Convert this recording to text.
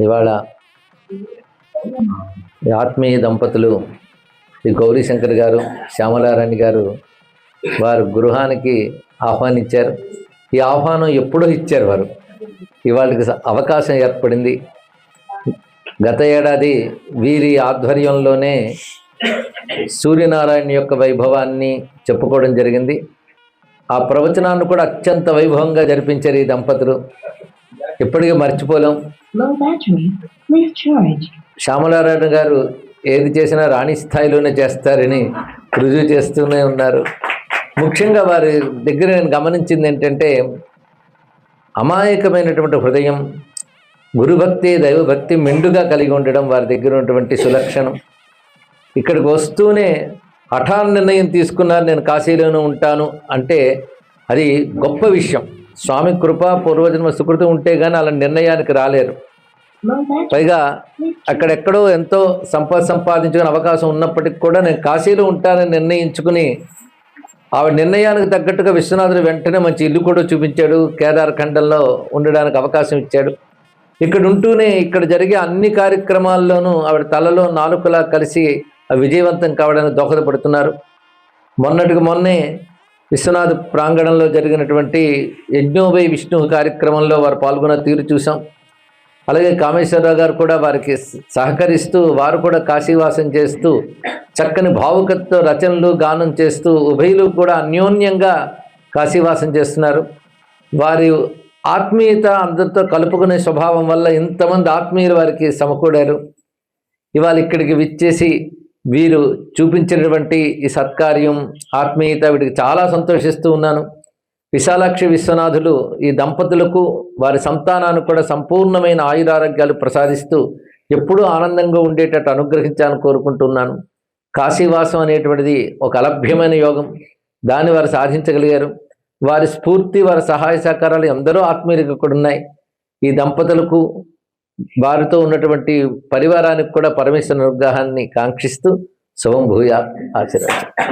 ఇవాళ ఈ ఆత్మీయ దంపతులు ఈ గౌరీశంకర్ గారు శ్యామలారాణి గారు వారు గృహానికి ఆహ్వానించారు. ఈ ఆహ్వానం ఎప్పుడో ఇచ్చారు వారు. ఇవాళకి అవకాశం ఏర్పడింది. గత ఏడాది వీరి ఆధ్వర్యంలోనే సూర్యనారాయణ యొక్క వైభవాన్ని చెప్పుకోవడం జరిగింది. ఆ ప్రవచనాన్ని కూడా అత్యంత వైభవంగా జరిపించారు ఈ దంపతులు. ఇప్పటికీ మర్చిపోలేం. శ్యామలారాయణ గారు ఏది చేసినా రాణి స్థాయిలోనే చేస్తారని రుజువు చేస్తూనే ఉన్నారు. ముఖ్యంగా వారి దగ్గర నేను గమనించింది ఏంటంటే అమాయకమైనటువంటి హృదయం గురుభక్తి దైవభక్తి మెండుగా కలిగి ఉండడం వారి దగ్గర ఉన్నటువంటి సులక్షణం. ఇక్కడికి వస్తూనే హఠాన్ నిర్ణయం తీసుకున్నారు నేను కాశీలోనే ఉంటాను అంటే అది గొప్ప విషయం. స్వామి కృప పూర్వజన్మ సుకృతి ఉంటే కానీ అలా నిర్ణయానికి రాలేరు. పైగా అక్కడెక్కడో ఎంతో సంపద సంపాదించుకునే అవకాశం ఉన్నప్పటికీ కూడా నేను కాశీలో ఉంటానని నిర్ణయించుకుని ఆవిడ నిర్ణయానికి తగ్గట్టుగా విశ్వనాథుడు వెంటనే మంచి ఇల్లు కూడా చూపించాడు కేదార్ ఖండంలో ఉండడానికి అవకాశం ఇచ్చాడు. ఇక్కడ ఉంటూనే ఇక్కడ జరిగే అన్ని కార్యక్రమాల్లోనూ ఆవిడ తలలో నాలుకలా కలిసి విజయవంతం కావడానికి దోహదపడుతున్నారు. మొన్నటికి మొన్నే విశ్వనాథ్ ప్రాంగణంలో జరిగినటువంటి యజ్ఞోభై విష్ణు కార్యక్రమంలో వారు పాల్గొన్న తీరు చూసాం అలాగే కామేశ్వరరావు గారు కూడా వారికి సహకరిస్తూ వారు కూడా కాశీవాసం చేస్తూ చక్కని భావుకతతో రచనలు గానం చేస్తూ ఉభయులు కూడా అన్యోన్యంగా కాశీవాసం చేస్తున్నారు. వారి ఆత్మీయత అందరితో కలుపుకునే స్వభావం వల్ల ఇంతమంది ఆత్మీయులు వారికి సమకూడారు. ఇవాళ ఇక్కడికి విచ్చేసి వీరు చూపించినటువంటి ఈ సత్కార్యం ఆత్మీయత వీటికి చాలా సంతోషిస్తూ ఉన్నాను. విశాలాక్షి విశ్వనాథులు ఈ దంపతులకు వారి సంతానానికి కూడా సంపూర్ణమైన ఆయురారోగ్యాలు ప్రసాదిస్తూ ఎప్పుడూ ఆనందంగా ఉండేటట్టు అనుగ్రహించాలని కోరుకుంటున్నాను. కాశీవాసం అనేటువంటిది ఒక అలభ్యమైన యోగం. దాన్ని వారు సాధించగలిగారు. వారి స్ఫూర్తి వారి సహాయ సహకారాలు ఎందరో ఆత్మీయులకు కూడా ఉన్నాయి. ఈ దంపతులకు వారితో ఉన్నటువంటి పరివారానికి కూడా పరమేశ్వర అనుగ్రహాన్ని కాంక్షిస్తూ శుభం భూయ ఆశీర్వాదం